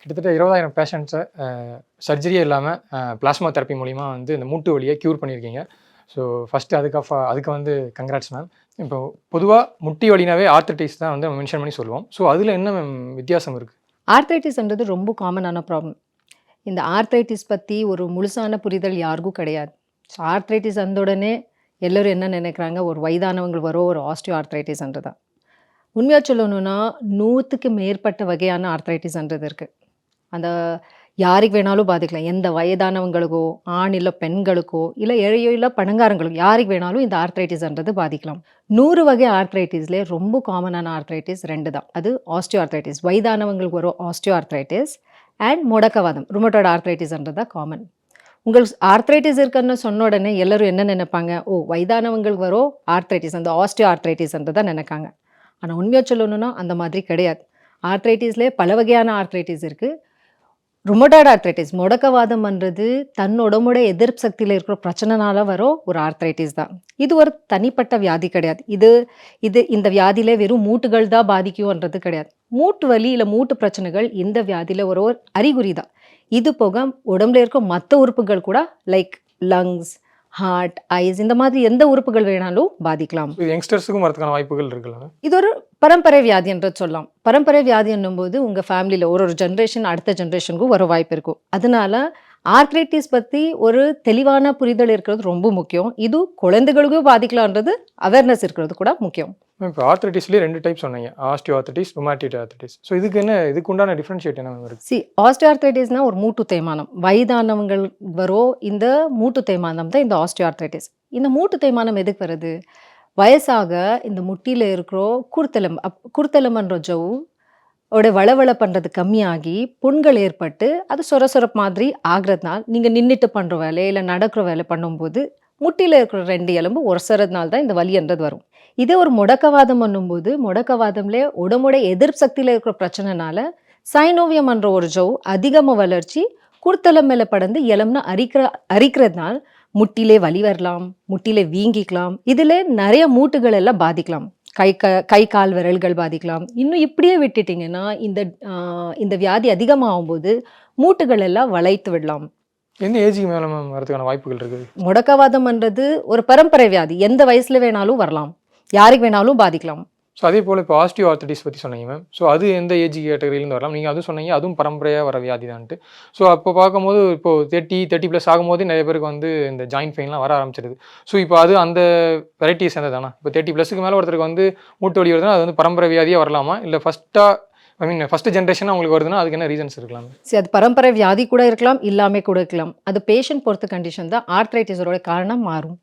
கிட்டத்தட்ட இருபதாயிரம் பேஷண்ட்ஸை சர்ஜரியே இல்லாமல் பிளாஸ்மா தெரப்பி மூலிமா வந்து இந்த மூட்டு வலியை க்யூர் பண்ணியிருக்கீங்க. ஸோ ஃபஸ்ட்டு அதுக்கு அதுக்கு வந்து கங்க்ராட்ஸ் மேம் இப்போ பொதுவாக முட்டி வழினாவே ஆர்த்தட்டிஸ் தான் வந்து மென்ஷன் பண்ணி சொல்லுவோம். ஸோ அதில் என்ன மேம் வித்தியாசம் இருக்குது ஆர்த்ரைட்டிஸ்ன்றது ரொம்ப காமனான ப்ராப்ளம் இந்த ஆர்த்ரைட்டிஸ் பற்றி ஒரு முழுசான புரிதல் யாருக்கும் கிடையாது. ஸோ ஆர்த்ரைட்டிஸ் வந்த உடனே எல்லோரும் என்ன நினைக்கிறாங்க? ஒரு வயதானவங்க வரும் ஒரு ஆஸ்டியோ ஆர்த்ரைட்டிஸ்ன்றது தான். உண்மையாக சொல்லணும்னா நூற்றுக்கு மேற்பட்ட வகையான ஆர்த்ரைட்டிஸ்ன்றது இருக்குது அந்த யாருக்கு வேணாலும் பாதிக்கலாம் எந்த வயதானவங்களுக்கோ ஆண் இல்லை பெண்களுக்கோ இல்லை ஏழையோ இல்லை பணங்காரங்களுக்கோ யாருக்கு வேணாலும் இந்த ஆர்த்ரைட்டிஸ்ன்றது பாதிக்கலாம். நூறு வகை ஆர்த்ரைட்டிஸ்லேயே ரொம்ப காமனான ஆர்த்ரைட்டிஸ் ரெண்டு தான். அது ஆஸ்டியோ ஆர்த்ரைட்டிஸ் வயதானவங்களுக்கு வரும் ஆஸ்டியோ ஆர்த்ரைட்டிஸ் அண்ட் முடக்கவாதம். ருமட்டோட ஆர்த்ரைட்டிஸ்ன்றது தான் காமன் உங்களுக்கு ஆர்த்ரைட்டிஸ் இருக்குன்னு சொன்ன உடனே எல்லோரும் என்ன நினைப்பாங்க? ஓ வயதானவங்களுக்கு வரும் ஆர்த்ரைட்டிஸ் அந்த ஆஸ்டியோ ஆர்த்ரைட்டிஸ்ன்றது தான் நினைக்காங்க. ஆனால் உண்மையாக சொல்லணும்னா அந்த மாதிரி கிடையாது. ஆர்த்ரைட்டிஸ்லேயே பல வகையான ஆர்த்ரைட்டிஸ் இருக்குது ருமட்டாய்டு ஆர்த்ரைட்டிஸ். முடக்கவாதம்ன்றது தன் உடம்போட எதிர்ப்பு சக்தியில் இருக்கிற பிரச்சனைனால வரும் ஒரு ஆர்த்ரைட்டிஸ் தான். இது ஒரு தனிப்பட்ட வியாதி கிடையாது. இது இது இந்த வியாதியில வெறும் மூட்டுகள் தான் பாதிக்கும்ன்றது கிடையாது. மூட்டு வலி இல்லை மூட்டு பிரச்சனைகள் இந்த வியாதியில ஒரு ஒரு அறிகுறி தான். இது போக உடம்புல இருக்க மற்ற உறுப்புகள் கூட லைக் லங்ஸ் ஹார்ட் ஐஸ் இந்த மாதிரி எந்த உறுப்புகள் வேணாலும் பாதிக்கலாம். யங்ஸ்டர்ஸுக்கும் வரதுக்கான வாய்ப்புகள் இருக்குல்ல? மேம் இது ஒரு பரம்பரை வியாதி என்று சொல்லலாம். பரம்பரை வியாதி என்னும்போது உங்கள் ஃபேமிலியில் ஒரு ஒரு ஜென்ரேஷன் அடுத்த ஜென்ரேஷனுக்கும் வர வாய்ப்பு இருக்கும். அதனால ஆர்த்ரைட்டிஸ் பற்றி ஒரு தெளிவான புரிதல் இருக்கிறது ரொம்ப முக்கியம். இது குழந்தைகளுக்கும் பாதிக்கலான்றது அவேர்னஸ் இருக்கிறது கூட முக்கியம். இப்போ ஆர்த்தட்டிஸ்லேயே ரெண்டு டைப் சொன்னீங்க. Osteoarthritis rheumatoid arthritis so இதுக்கு என்ன இதுக்கு உண்டான டிஃப்ரென்ஷியேட் என்ன மேம் இருக்குது சி ஆஸ்டியோஆர்த்ரைட்டிஸ்னா ஒரு மூட்டு தேய்மானம் வயதானவங்கள் வரோ இந்த மூட்டு தேய்மானம் தான் இந்த ஆஸ்டியோஆர்த்ரைட்டிஸ் இந்த மூட்டு தேய்மானம் எதுக்கு வருது? வயசாக இந்த முட்டியில் இருக்கிற குருத்தெலும் அப் குருத்தெலும்புன்ற ஜவு ஓட வளவள பண்ணுறது கம்மியாகி புண்கள் ஏற்பட்டு அது சொர சொரப்பு மாதிரி ஆகிறதுனால நீங்கள் நின்றுட்டு பண்ணுற வேலை இல்லை நடக்கிற வேலை பண்ணும்போது முட்டியில் இருக்கிற ரெண்டு எலும்பு உரசுறதுனால தான் இந்த வலின்றது வரும். இதே ஒரு முடக்கவாதம் பண்ணும்போது முடக்கவாதம்ல உடம்போட எதிர்ப்பு சக்தியில் இருக்கிற பிரச்சனைனால சைனோவியம் என்ற ஒரு ஜவ் அதிகமாக வளர்ச்சி குருத்தலம் மேலே படந்து எலும்புன்னு அரிக்கிற அரிக்கிறதுனால முட்டிலே வலி வரலாம் முட்டிலே வீங்கிக்கலாம். இதில் நிறைய மூட்டுகள் எல்லாம் பாதிக்கலாம். கை க கை கால் விரல்கள் பாதிக்கலாம். இன்னும் இப்படியே விட்டுட்டிங்கன்னா இந்த இந்த வியாதி அதிகமாகும் போது மூட்டுகள் எல்லாம் வளைத்து விடலாம். எந்த ஏஜுக்கு மேலே மேம் வரதுக்கான வாய்ப்புகள் இருக்குது? முடக்கவாதம்ன்றது ஒரு பரம்பரை வியாதி. எந்த வயசுல வேணாலும் வரலாம். யாருக்கு வேணாலும் பாதிக்கலாம். ஸோ அதே போல் இப்போ ஆஸ்டியோ ஆர்த்தடிஸ் பற்றி சொன்னீங்க மேம் ஸோ அது எந்த ஏஜ் கேட்டகரியிலேருந்து வரலாம்? நீங்கள் அதுவும் சொன்னீங்க அதுவும் பரம்பரையாக வர வியாதி தான்ட்டு ஸோ அப்போ பார்க்கும்போது இப்போது தேர்ட்டி தேர்ட்டி ப்ளஸ் ஆகும்போது நிறைய பேருக்கு வந்து இந்த ஜாயின்ட் பெயின்லாம் வர ஆரம்பிச்சிருது. ஸோ இப்போ அது அந்த வெரைட்டிஸ் சேர்ந்தது தானே? இப்போ தேர்ட்டி ப்ளஸுக்கு மேலே ஒருத்தருக்கு வந்து மூட்டு வலி வருதுன்னா அது வந்து பரம்பரை வியாதியாக வரலாமா? இல்லை ஃபஸ்ட்டாக ஐ மீன் ஃபர்ஸ்ட் ஜென்ரேஷனாக அவங்களுக்கு வருதுன்னா அதுக்கு என்ன ரீசன்ஸ் இருக்கலாம்? சரி அது பரம்பரை வியாதி கூட இருக்கலாம் இல்லாமல் கூட இருக்கலாம். அது பேஷண்ட் பொறுத்த கண்டிஷன் தான் ஆர்த்ரைட்டிஸோட காரணம் மாறும்.